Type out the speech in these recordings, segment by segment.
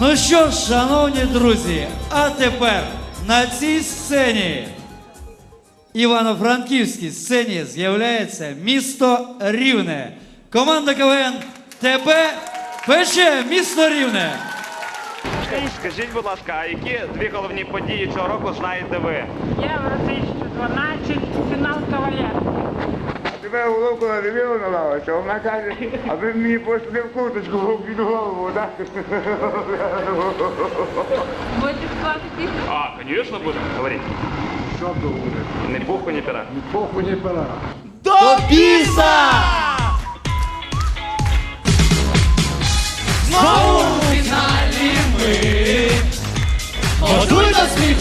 Ну що ж, шановні друзі, а тепер на цій сцені, Івано-Франківській сцені, з'являється місто Рівне. Команда КВН ТП пече місто Рівне. Скажіть, будь ласка, а які дві головні події цього року знаєте ви? Євро 2012, фінал кавалер. Тебе головку надивила на лавочку, а вона каже, а ви мені пошли в курточку під голову, так? Будете спати пісню? А, звісно, будемо. Говоріть. Що то? Не пуху, ні пера. Похуй не пера. До біса!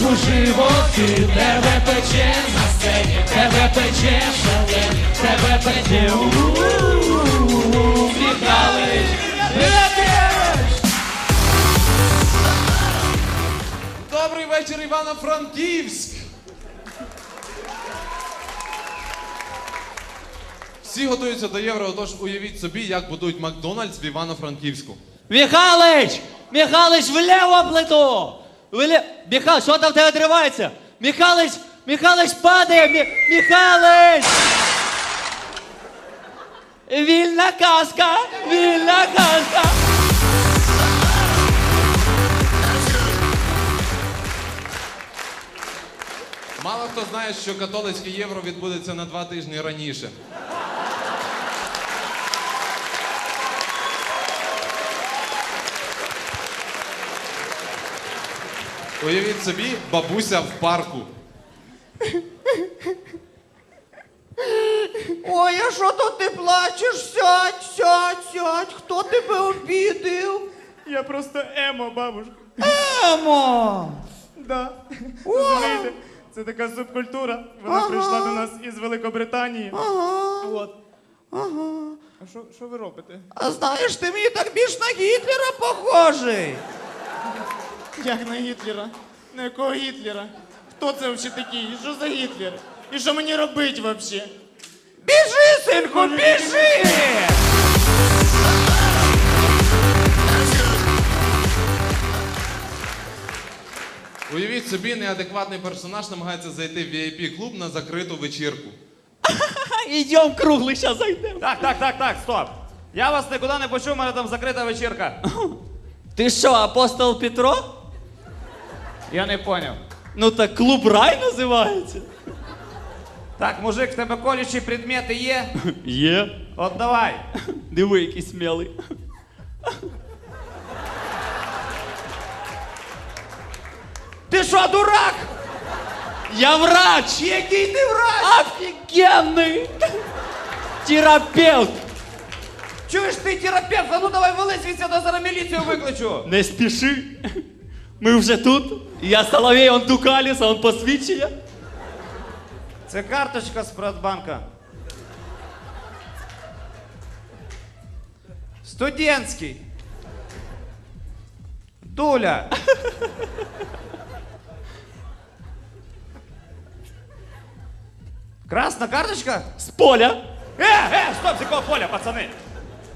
Сміху животи, тебе пече на сцені, тебе пече шалені, тебе пече Михайлович, Добрий вечір, Івано-Франківськ! Всі готуються до євро, отож уявіть собі, як будують Макдональдс в Івано-Франківську. Михалич! Михалич, вліво плиту! Влі... Михалич, що там тебе тривається? Михалич! Михалич падає! Мі... Михалич! Вільна казка! Вільна казка! Мало хто знає, що католицьке євро відбудеться на два тижні раніше. Уявіть собі, бабуся в парку. Ой, а що то ти плачеш? Сядь, сядь, сядь. Хто тебе обідив? Я просто емо, бабушка. Емо! Да. Розумієте? Це така субкультура. Вона прийшла до нас із Великобританії. Ага, От. ага. А що, що ви робите? А знаєш, ти мені так більш на Гітлера похожий. Як на Гітлера? На якого Гітлера? Хто це взагалі такий? Що за Гітлер? І що мені робити взагалі? Біжи, синку, біжи! Уявіть собі, неадекватний персонаж намагається зайти в VIP-клуб на закриту вечірку. Ідем круглий, зараз зайдемо. Так, так, так, так, стоп. Я вас нікуди не почув, у мене там закрита вечірка. Ти що, апостол Петро? Я не поняв. Ну так клуб рай називається. Так, мужик, в тебе колючі предмети є? Є. От давай. Диви, який смілий. Ти що, дурак? Я врач! Який ти врач? Офігенний! Терапевт! Чуєш ти терапевт? А ну давай звідси, я зараз міліцію викличу. Не спіши. Ми вже тут. Я Соловей, он Дукаліс, а он посвідчення. Це карточка з Приватбанка. Студентський. Дуля. Красна карточка? З поля. Е, е, стоп, з якого поля, пацани.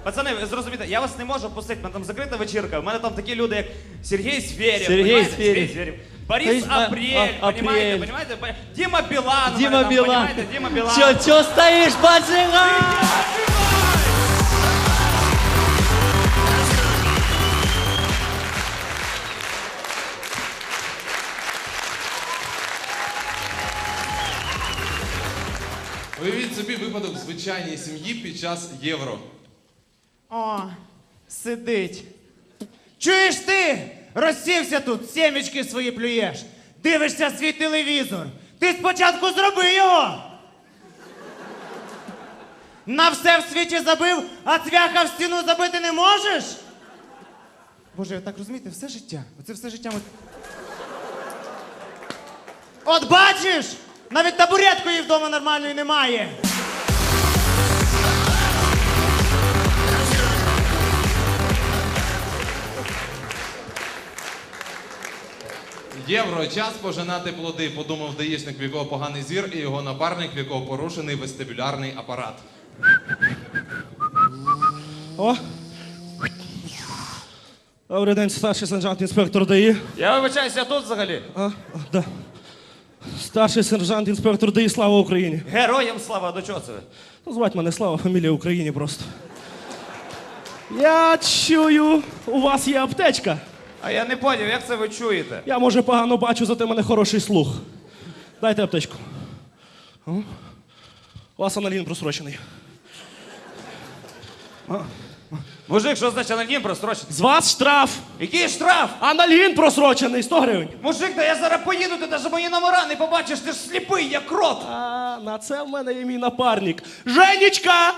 Пацани, ви зрозумієте, я вас не можу пустити, в мене там закрита вечірка. У мене там такі люди, як Сергій Звєрєв, Сергій понімаєте? Борис Борис А- Апрель, А- понимаете, Апрель. понимаете? Дима Билан, у Дима там, Білан. понимаете? Дима Билан. Чо, чо стоїш, баджига? Уявіть собі випадок в звичайній сім'ї під час євро. О, сидить. Чуєш ти? Розсівся тут, сімечки свої плюєш. Дивишся свій телевізор. Ти спочатку зроби його. На все в світі забив, а цвяха в стіну забити не можеш? Боже, ви так розумієте, все життя. Оце все життя. От бачиш! Навіть табуреткої вдома нормальної немає. Євро час пожинати плоди, подумав даїшник, в якого поганий зір, і його напарник, в якого порушений вестибулярний апарат. О, Добрий день, старший сержант інспектор ДАІ. Я вибачаюся, я тут взагалі. А, а, да. Старший сержант інспектор ДАІ, слава Україні. Героям слава, до чого це ви? Ну, звать мене Слава, фамілія Україні просто. Я чую, у вас є аптечка. А я не поняв, як це ви чуєте? Я може погано бачу, зате в мене хороший слух. Дайте аптечку. О. У вас аналін просрочений. Мужик, що значить анонім прострочений? З вас штраф. Який штраф? Аналін просрочений, 100 гривень. Мужик, да я зараз поїду, ти навіть мої номера не побачиш, ти ж сліпий, як крот. А на це в мене є мій напарник. Женечка!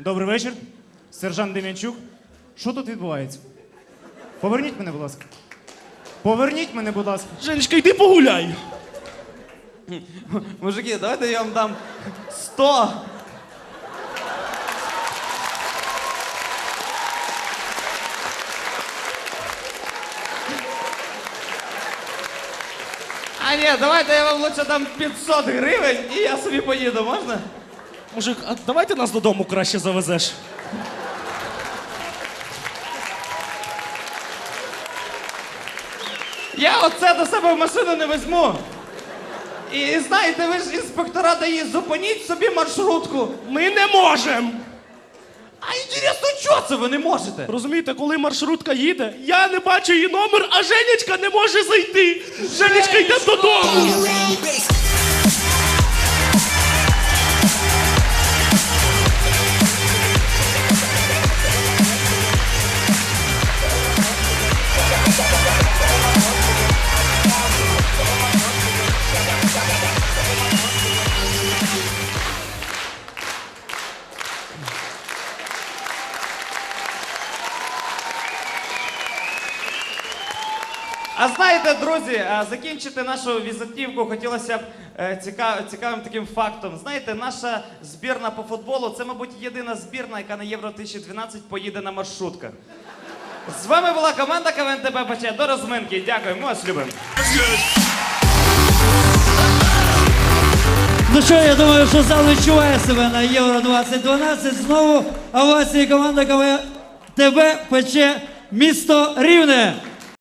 Добрий вечір. Сержант Дем'янчук. Що тут відбувається? Поверніть мене, будь ласка. Поверніть мене, будь ласка. Женечка, йди погуляй. Мужики, давайте я вам дам 100. А ні, давайте я вам лучше дам 500 гривень і я собі поїду, можна? Мужик, а давай ти нас додому краще завезеш. Я оце до себе в машину не візьму. І знаєте, ви ж інспектора дає, зупиніть собі маршрутку. Ми не можемо. А інтересно, чого це ви не можете? Розумієте, коли маршрутка їде, я не бачу її номер, а Женечка не може зайти. Женечка йде додому. Знаєте, друзі, а, закінчити нашу візитівку хотілося б е, цікавим таким фактом. Знаєте, наша збірна по футболу це, мабуть, єдина збірна, яка на Євро 2012 поїде на маршрутках. З вами була команда КВН ТП До розминки. Дякую, ми вас любимо. Ну що, я думаю, що зал відчуває себе на Євро 2012. Знову овації команда КВ ТБ пече місто Рівне.